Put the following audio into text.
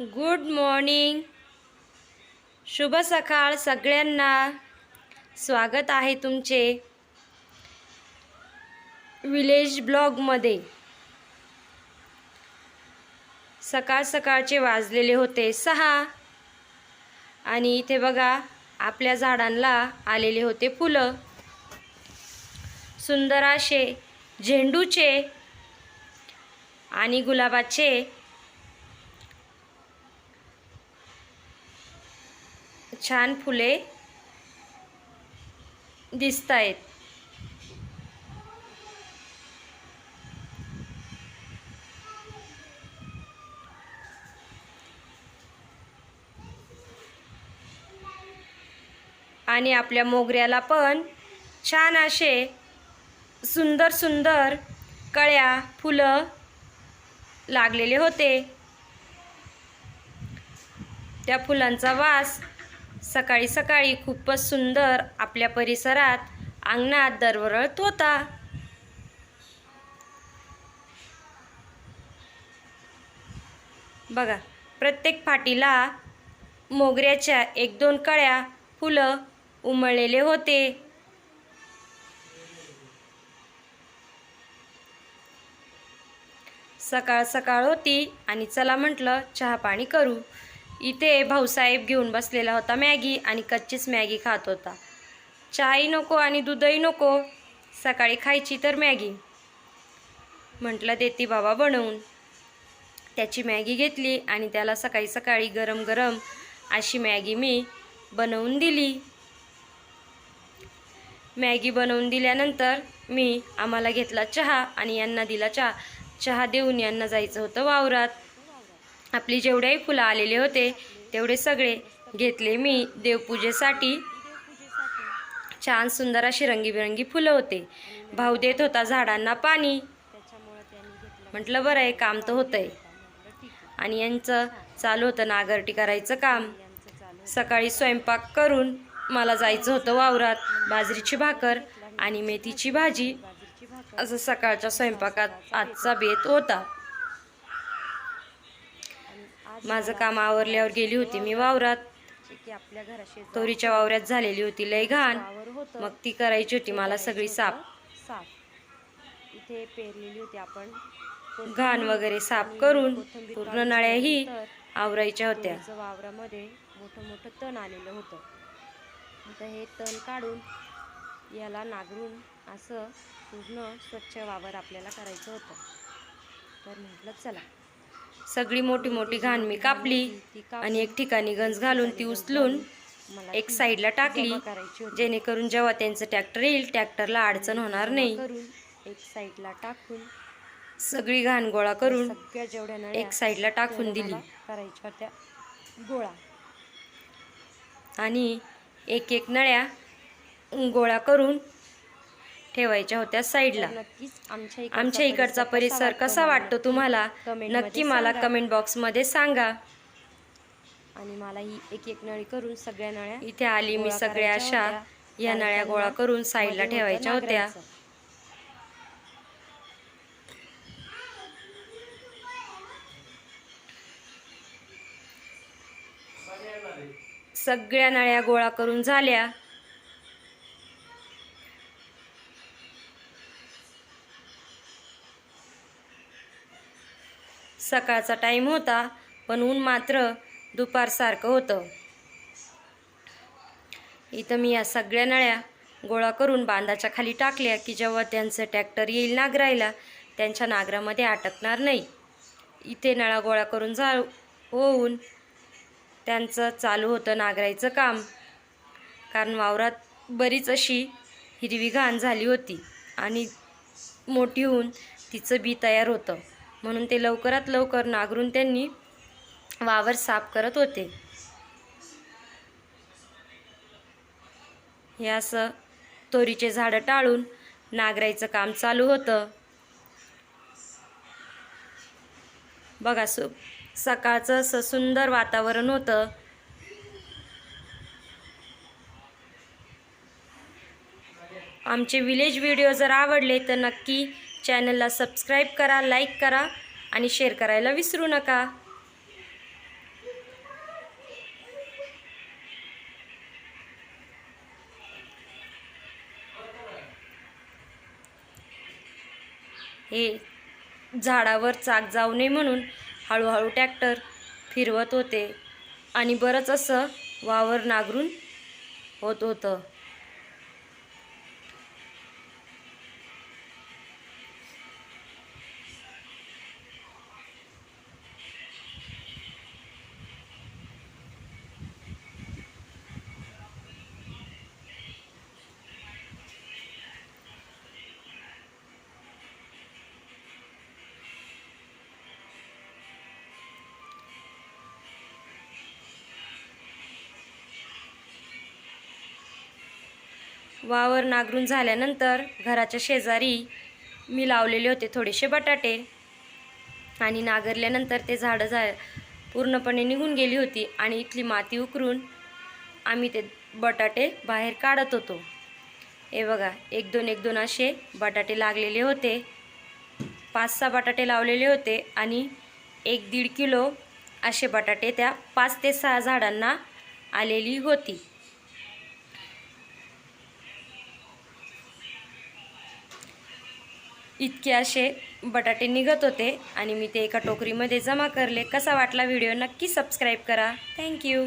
Good morning शुभ सकाळ सगळ्यांना. स्वागत आहे तुमचे विलेज ब्लॉगमध्ये. सकाळ सकाळचे वाजलेले होते सहा. आणि इथे बघा आपल्या झाडांना आलेले होते फुलं. सुंदर असे झेंडूचे आणि गुलाबाचे छान फुले दिसत आहेत आणि आपल्या मोगऱ्याला पण छान असे सुंदर सुंदर कळ्या फुलं लागलेले होते. त्या फुलांचा वास सकाळी सकाळी खूपच सुंदर आपल्या परिसरात अंगणात दरवरळत होता. बघा प्रत्येक फाटीला मोगऱ्याच्या एक दोन कळ्या फुलं उमळलेले होते. सकाळ सकाळ होती आणि चला म्हटलं चहा पाणी करू. इथे भाऊसाहेब घेऊन बसलेला होता मॅगी आणि कच्चीच मॅगी खात होता. चहाही नको आणि दूधही नको सकाळी खायची तर मॅगी म्हटलं देते बाबा बनवून. त्याची मॅगी घेतली आणि त्याला सकाळी सकाळी गरम गरम अशी मॅगी मी बनवून दिली. मॅगी बनवून दिल्यानंतर मी आम्हाला घेतला चहा आणि यांना दिला चहा. चहा देऊन यांना जायचं होतं वावरात. आपली जेवढेही फुलं आलेले होते तेवढे सगळे घेतले मी देवपूजेसाठी. छान सुंदर अशी रंगीबिरंगी फुलं होते. भाऊ देत होता झाडांना पाणी. म्हटलं बरं आहे काम तर होतंय. आणि यांचं चालू होतं नागरटी करायचं काम. सकाळी स्वयंपाक करून मला जायचं होतं वावरात बाजरीची भाकर आणि मेथीची भाजी. असं सकाळच्या स्वयंपाकात आजचा बेत होता. माझं काम आवरल्यावर गेली होती. मी वावरात. तोरीच्या वावरात झालेली होती. लय घाण. मग ती करायची होती. मला सगळी साफ. साफ इथे पेरलेली होती आपण. घाण वगैरे साफ करून पूर्ण नळ्याही आवरायच्या होत्या. वावरामध्ये मोठं मोठं तण आलेलं होतं. आता हे तण काढून याला नांगरून असं पूर्ण स्वच्छ वावर आपल्याला करायचं होतं. तर म्हटलं चला. सगळी मोठी मोठी घाण मी कापली आणि एक ठिकाणी गंज घालून ती उचलून मला एक साईडला टाकली करायची जेणेकरून जेव्हा त्यांचं ट्रॅक्टर येईल ट्रॅक्टरला अडचण होणार नाही. करून एक साईडला टाकून सगळी घाण गोळा करून जेवढ्या एक साईडला टाकून दिली. करायच्या त्या गोळा आणि एक एक नळ्या गोळा करून ठेवायच्या होत्या साईडला आमच्या इकडचा परिसर कसा वाटतो तुम्हाला नक्की मला. कमेंट बॉक्समध्ये सांगा आणि मला ही एक एक नळी करून सगळ्या नळ्या इथे आली मी गोळा सगळ्या अशा. या नळ्या गोळा करून साईडला ठेवायच्या होतं होत्या. सगळ्या नळ्या गोळा करून झाल्या सकाळचा टाईम होता पण ऊन मात्र दुपारसारखं होतं. इथं मी या सगळ्या नळ्या गोळा करून बांधाच्या खाली टाकल्या की जेव्हा त्यांचं ट्रॅक्टर येईल नागरायला त्यांच्या नागरामध्ये अटकणार नाही. इथे नळा गोळा करून जा होऊन त्यांचं चालू होतं नागरायचं काम. कारण वावरात बरीच अशी हिरवी घाण झाली होती आणि मोठी होऊन तिचं बी तयार होतं. म्हणून ते लवकरात लवकर नागरून त्यांनी वावर साफ करत होते. हे असं तोरीचे झाडं टाळून नागरायचं काम चालू होतं. बघा सु सकाळचं असं सुंदर वातावरण होतं. आमचे विलेज व्हिडिओ जर आवडले तर नक्की चॅनलला सबस्क्राईब करा लाईक करा आणि शेअर करायला विसरू नका. हे झाडावर चाक जाऊ नये म्हणून हळूहळू ट्रॅक्टर फिरवत होते आणि बरंच असं वावर नागरून होत होतं. वावर नांगरून झाल्यानंतर घराच्या शेजारी मी लावलेले होते थोडेसे बटाटे. आणि नांगरल्यानंतर ते झाडं झा पूर्णपणे निघून गेली होती आणि इथली माती उकरून आम्ही ते बटाटे बाहेर काढत होतो. हे बघा एक दोन एक दोन असे बटाटे लागलेले होते. पाच सहा बटाटे लावलेले होते आणि एक दीड किलो असे बटाटे त्या पाच ते सहा झाडांना आलेली होती. इतके असे बटाटे निघत होते आणि मी ते एका टोकरीमध्ये जमा करले. कसा वाटला व्हिडिओ नक्की सबस्क्राईब करा. थँक्यू